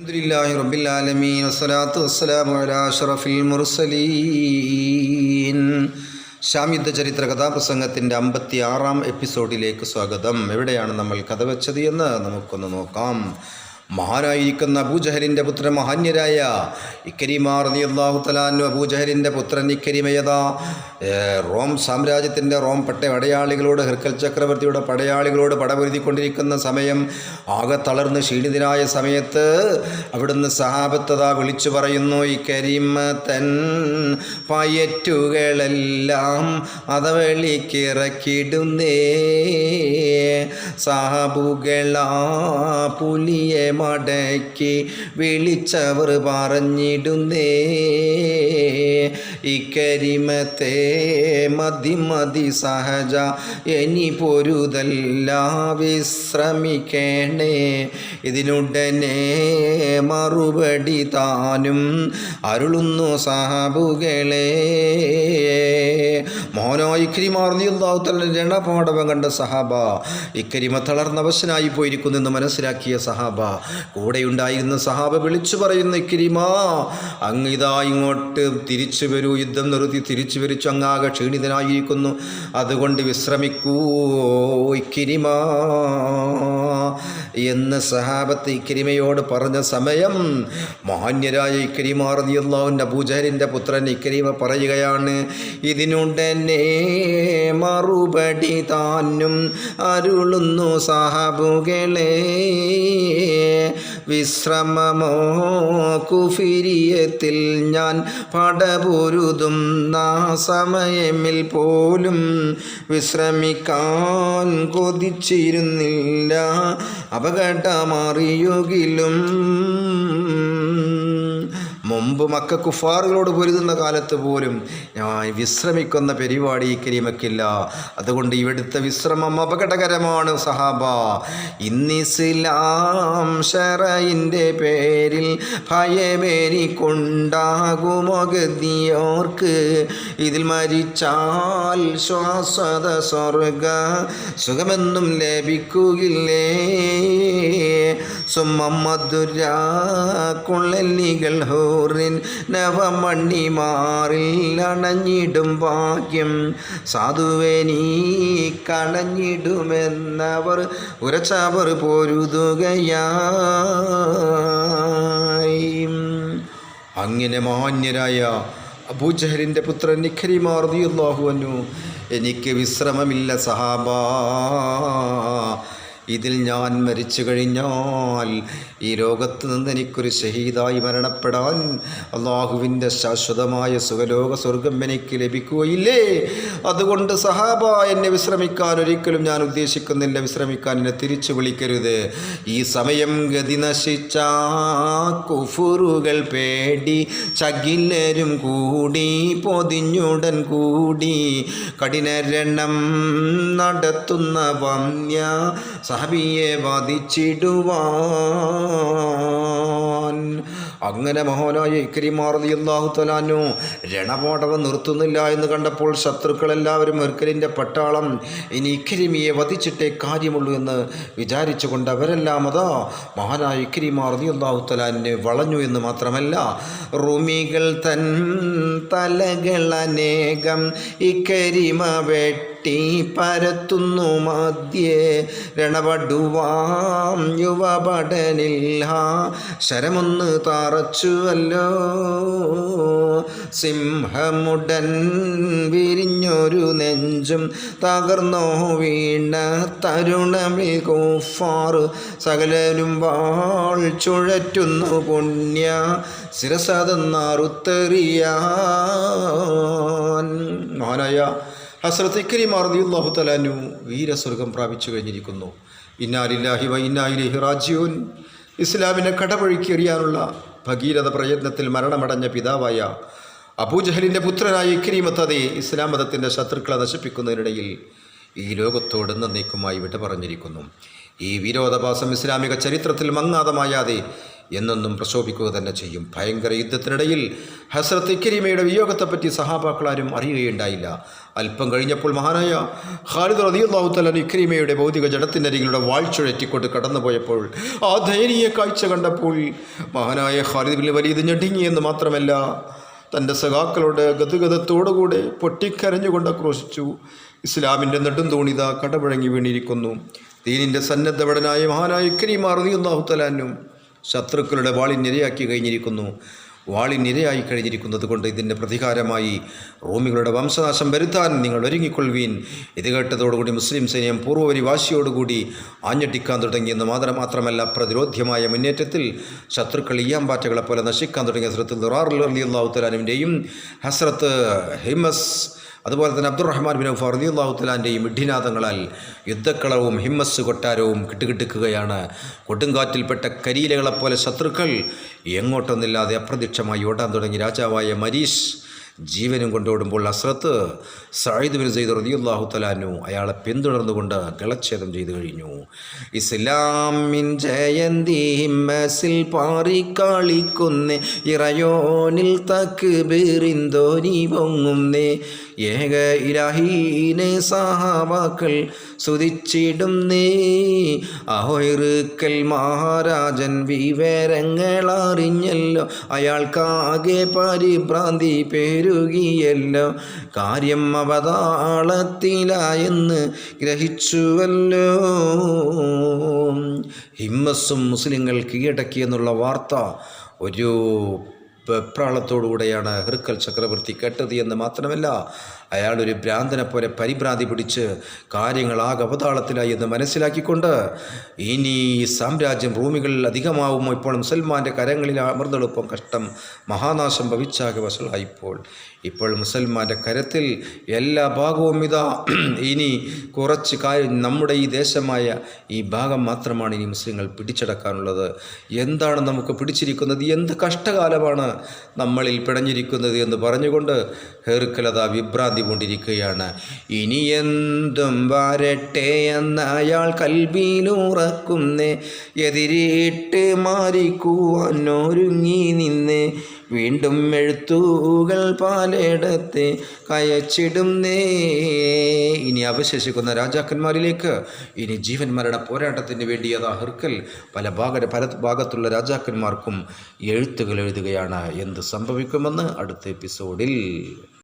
അലഹദില്ലാഹി റബ്ബിൽ ആലമീൻ. വസ്സലാത്തു വസ്സലാമു അലാ അഷറഫിൽ മുർസലീൻ. ഷാം യുദ്ധ ചരിത്ര കഥാപ്രസംഗത്തിന്റെ അമ്പത്തി ആറാം എപ്പിസോഡിലേക്ക് സ്വാഗതം. എവിടെയാണ് നമ്മൾ കഥ വെച്ചത് എന്ന് നമുക്കൊന്ന് നോക്കാം. മഹാനായിരിക്കുന്ന അബൂജഹലിന്റെ പുത്രൻ മഹാന്യരായ ഇക്കരിമാർ അള്ളാഹു തലാനു അബൂജഹലിന്റെ പുത്രൻ ഇക്കരിമയത റോം സാമ്രാജ്യത്തിന്റെ റോം പട്ട പടയാളികളോട് ഹെർക്കൽ ചക്രവർത്തിയുടെ പടയാളികളോട് പടപൊരുതിക്കൊണ്ടിരിക്കുന്ന സമയം ആകെ തളർന്ന് ക്ഷീണിതനായ സമയത്ത് അവിടുന്ന് സഹാബത്തത വിളിച്ചു പറയുന്നു ഇക്കരിമ തൻ പയറ്റുകളെല്ലാം അതവളിക്കിറക്കിടുന്നേ സാബുകളാ പുലിയെ മടക്കി വിളിച്ചവർ പറഞ്ഞിടുന്നേ. ഇക്കരിമത്തെ മതി മതി സഹജ ഇനി പൊരുതല്ല വിശ്രമിക്കേണേ. ഇതിനുടനെ മറുപടി താനും അരുളുന്നു സഹബുകളെ. മോനോ ഇക്രിമാർ നീന്താവുത്തല്ല രണപാടവം കണ്ട സഹാബ ഇക്കരിമ തളർന്നവശനായി പോയിരിക്കുന്നു എന്ന് മനസ്സിലാക്കിയ സഹാബ കൂടെയുണ്ടായിരുന്ന സഹാബ വിളിച്ചു പറയുന്ന കിരിമാ അങ്ങിതാ ഇങ്ങോട്ട് തിരിച്ചു വരൂ യുദ്ധം നിർത്തി തിരിച്ചു വരിച്ചു അങ്ങാകെ ക്ഷീണിതനായിരിക്കുന്നു. അതുകൊണ്ട് വിശ്രമിക്കൂ ഇക്കിരിമ എന്ന് സഹാബത്ത് ഇക്കരിമയോട് പറഞ്ഞ സമയം മാന്യരായ ഇക്കരിമാർ അള്ളാഹുവിന്റെ അബൂജഹലിന്റെ പുത്രൻ ഇക്കരിമ പറയുകയാണ് ഇതിനുടനെ മറുപടി താനും അരുളുന്നു സാഹബുകളെ. വിശ്രമമോ? കുഫിരിയത്തിൽ ഞാൻ പടപൊരുതും. നാ സമയമിൽ പോലും വിശ്രമിക്കാൻ കൊതിച്ചിരുന്നില്ല. അപകടമറിയുകിലും മുമ്പ് മക്ക കുഫാറുകളോട് പൊരുതുന്ന കാലത്ത് പോലും ഞാൻ വിശ്രമിക്കുന്ന പരിപാടി കരിമക്കില്ല. അതുകൊണ്ട് ഇവിടുത്തെ വിശ്രമം അപകടകരമാണ് സഹാബ. ഇന്നിസ്ലാം ഷറയിന്റെ പേരിൽ ഭയമേരി കൊണ്ടാകുമോ ഇതിൽ മരിച്ചാൽ ശ്വാസത സ്വർഗ സുഖമെന്നും ലഭിക്കുകയില്ലേ സുമ്മധുര കുള്ളല്ലികൾ ഹോറിൻ നവമണിമാറിൽ അണഞ്ഞിടും ഭാഗ്യം. സാധുവേ നീ കളഞ്ഞിടുമെന്നവർ ഉരച്ചവർ പൊരുതുകയായി. അങ്ങനെ മാന്യരായ അബൂജഹലിന്റെ പുത്രൻ നിഖരി ദിയുല്ലാഹുവനു എനിക്ക് വിശ്രമമില്ല സഹാബാ. ഇതിൽ ഞാൻ മരിച്ചു കഴിഞ്ഞാൽ ഈ ലോകത്ത് നിന്ന് എനിക്കൊരു ഷഹീദായി മരണപ്പെടാൻ അള്ളാഹുവിന്റെ ശാശ്വതമായ സുഖലോക സ്വർഗം എനിക്ക് ലഭിക്കുകയില്ലേ? അതുകൊണ്ട് സഹാബ എന്നെ വിശ്രമിക്കാൻ ഒരിക്കലും ഞാൻ ഉദ്ദേശിക്കുന്നില്ല. വിശ്രമിക്കാൻ എന്നെ തിരിച്ചു വിളിക്കരുത്. ഈ സമയം ഗതി നശിച്ച കുഫുറുകൾ പേടി ചകിലരും കൂടി പൊതിഞ്ഞുടൻ കൂടി കഠിനരണം നടത്തുന്ന വന്യ സഹബിയെ വധിച്ചിടുവാൻ. അങ്ങനെ മഹോനായ ഇക്കരിമാർലി അള്ളാഹു തലാനു രണപോടവ നിർത്തുന്നില്ല എന്ന് കണ്ടപ്പോൾ ശത്രുക്കളെല്ലാവരും മെർക്കലിന്റെ പട്ടാളം ഇനി ഇക്കരിമിയെ വധിച്ചിട്ടേ കാര്യമുള്ളൂ എന്ന് വിചാരിച്ചുകൊണ്ട് അവരെല്ലാം അതാ മഹാനായ ഇക്കരിമാർലി അള്ളാഹു തലാനെ വളഞ്ഞു എന്ന് മാത്രമല്ല റുമികൾ തൻ തലകൾ അനേകം ഇക്കരിമ വെട്ടി പരത്തുന്നു മധ്യേ രണപടുവാം യുവപടനില്ല ശരമൊന്ന് താറച്ചുവല്ലോ സിംഹമുടൻ വിരിഞ്ഞൊരു നെഞ്ചും തകർന്നോ വീണ തരുണമിൽ കൂഫാറ് സകലരും വാൾ ചുഴറ്റുന്നു പുണ്യ ശിരസതെന്നാറുത്തെറിയാൻ. മഹാനായ ഹസ്രത്ത് ഇക്കരിമാർ അള്ളാഹു തലാനു വീരസ്വർഗം പ്രാപിച്ചു കഴിഞ്ഞിരിക്കുന്നു. ഇന്നാലില്ലാഹി വ ഹിറാജിയോൻ ഇസ്ലാമിനെ ഇസ്ലാമിനെ കടപഴുക്കിയെറിയാനുള്ള ഭഗീരഥ പ്രയത്നത്തിൽ മരണമടഞ്ഞ പിതാവായ അബൂജഹലിന്റെ പുത്രനായ ഇക്രീമത്തതെ ഇസ്ലാം മതത്തിന്റെ ശത്രുക്കളെ നശിപ്പിക്കുന്നതിനിടയിൽ ഈ ലോകത്തോട് എന്നേക്കുമായി വിട പറഞ്ഞിരിക്കുന്നു ഈ വിരോധപാസം ഇസ്ലാമിക ചരിത്രത്തിൽ മങ്ങാതമായാതെ എന്നെന്നും പ്രശോഭിക്കുക തന്നെ ചെയ്യും. ഭയങ്കര യുദ്ധത്തിനിടയിൽ ഹസ്രത്ത് ഇക്കരിമയുടെ വിയോഗത്തെപ്പറ്റി സഹാബാക്കളാരും അറിയുകയുണ്ടായില്ല. അല്പം കഴിഞ്ഞപ്പോൾ മഹാനായ ഖാലിദ് റതിയുള്ളാഹു തലൻ ഇക്രീമയുടെ ഭൗതിക ജഡത്തിന്റെ അരികിലൂടെ വാഴ്ചുഴറ്റിക്കൊണ്ട് കടന്നുപോയപ്പോൾ ആ ദയനീയ കാഴ്ച കണ്ടപ്പോൾ മഹാനായ ഖാലിദ് ബിൻ വലീദ് ഞെടുങ്ങിയെന്ന് മാത്രമല്ല തന്റെ സഖാക്കളോട് ഗതഗതത്തോടുകൂടെ പൊട്ടിക്കരഞ്ഞുകൊണ്ട് ആക്രോശിച്ചു. ഇസ്ലാമിന്റെ നെടും തോണിത കടപഴങ്ങി വീണിരിക്കുന്നു. ദീനിന്റെ സന്നദ്ധവടനായ മഹാനായ ഇക്രീമ റതിയുള്ളാഹു തലാനും ശത്രുക്കളുടെ വാളിനിരയാക്കി കഴിഞ്ഞിരിക്കുന്നു. വാളിനിരയായി കഴിഞ്ഞിരിക്കുന്നത് കൊണ്ട് ഇതിന്റെ പ്രതികാരമായി റോമികളുടെ വംശനാശം വരുത്താൻ നിങ്ങൾ ഒരുങ്ങിക്കൊള്ളുവീൻ. ഇത് കേട്ടതോടുകൂടി മുസ്ലിം സൈന്യം പൂർവപരി വാശിയോടുകൂടി ആഞ്ഞടിക്കാൻ തുടങ്ങിയെന്ന് മാത്രം മാത്രമല്ല പ്രതിരോധ്യമായ മുന്നേറ്റത്തിൽ ശത്രുക്കൾ ഈയാമ്പാറ്റകളെപ്പോലെ നശിക്കാൻ തുടങ്ങിയ ഹസ്രത്ത് ദുറാറുള്ള അലി അള്ളാഹു തലാനിന്റെയും ഹസ്രത്ത് ഹിമസ് അതുപോലെ തന്നെ അബ്ദുറഹ്മാൻ ബിൻ ഫർദി അള്ളാഹു അള്ളാഹുത്തലാന്റെയും ഇഡിനാദങ്ങളാൽ യുദ്ധക്കളവും ഹിമ്മസ് കൊട്ടാരവും കിട്ടുകിട്ടുക്കുകയാണ്. കൊടുങ്കാറ്റിൽപ്പെട്ട കരിയിലകളെപ്പോലെ ശത്രുക്കൾ എങ്ങോട്ടൊന്നില്ലാതെ അപ്രത്യക്ഷമായി ഓടാൻ തുടങ്ങി. രാജാവായ മരീഷ് ജീവനും കൊണ്ടോടുമ്പോൾ അസ്രത്ത് സയ്യിദ് ബിൻ സെയ്ദ് റളിയല്ലാഹു തലാനു അയാളെ പിന്തുടർന്നുകൊണ്ട് ഗളച്ഛേദം ചെയ്തു കഴിഞ്ഞു. ഇസ്ലാമിൻ ജയന്തി ഹിമ്മസിൽ പാറിക്കളിക്കുന്നേ ഇറയോനിൽ തക്ക് ബീറിന്തോനി പൊങ്ങുന്നേ. ഏക ഇരാഹീനെ സഹാവാക്കൾ സുതിച്ചിടുന്നേ അഹോയിറുക്കൽ മഹാരാജൻ വിവരങ്ങൾ അറിഞ്ഞല്ലോ അയാൾക്കാകെ പരിഭ്രാന്തി പെരുകിയല്ലോ കാര്യം അവതാളത്തിലായെന്ന് ഗ്രഹിച്ചുവല്ലോ. ഹിമ്മസും മുസ്ലിങ്ങൾ കീഴടക്കിയെന്നുള്ള വാർത്ത ഒരു വെപ്രാളത്തോടുകൂടെയാണ് ഹെർക്കൽ ചക്രവർത്തി കേട്ടത് എന്ന് മാത്രമല്ല അയാളൊരു ഭ്രാന്തനെ പോലെ പരിഭ്രാന്തി പിടിച്ച് കാര്യങ്ങളാകെ അവതാളത്തിലായി എന്ന് മനസ്സിലാക്കിക്കൊണ്ട് ഇനി ഈ സാമ്രാജ്യം ഭൂമികളിൽ അധികമാവുമോ? ഇപ്പോൾ മുസൽമാന്റെ കരങ്ങളിൽ അമർന്നെളുപ്പം കഷ്ടം മഹാനാശം ഭവിച്ചാകെ വസലായിപ്പോൾ ഇപ്പോൾ മുസൽമാന്റെ കരത്തിൽ എല്ലാ ഭാഗവും ഇതാ. ഇനി കുറച്ച് കാര്യം നമ്മുടെ ഈ ദേശമായ ഈ ഭാഗം മാത്രമാണ് ഇനി മുസ്ലിങ്ങൾ പിടിച്ചടക്കാനുള്ളത്. എന്താണ് നമുക്ക് പിടിച്ചിരിക്കുന്നത്? എന്ത് കഷ്ടകാലമാണ് നമ്മളിൽ പിടഞ്ഞിരിക്കുന്നത് എന്ന് പറഞ്ഞുകൊണ്ട് ഹെർക്കലത വിഭ്രാന്തി കൊണ്ടിരിക്കുകയാണ് ഇനി എന്തും വരട്ടെ എന്ന് അയാൾ കൽബിയിലുറക്കുന്നേ എതിരിട്ട് മാറിക്കുവാൻ ഒരുങ്ങി നിന്നേ. വീണ്ടും എഴുത്തുകൾ പാലയിടത്തെ കയച്ചിടുന്നേ. ഇനി അവശേഷിക്കുന്ന രാജാക്കന്മാരിലേക്ക് ഇനി ജീവൻ മരണ പോരാട്ടത്തിന് വേണ്ടി അതാ ഹെർക്കൽ പല ഭാഗ പല ഭാഗത്തുള്ള രാജാക്കന്മാർക്കും എഴുത്തുകൾ എഴുതുകയാണ്. എന്ത് സംഭവിക്കുമെന്ന് അടുത്ത എപ്പിസോഡിൽ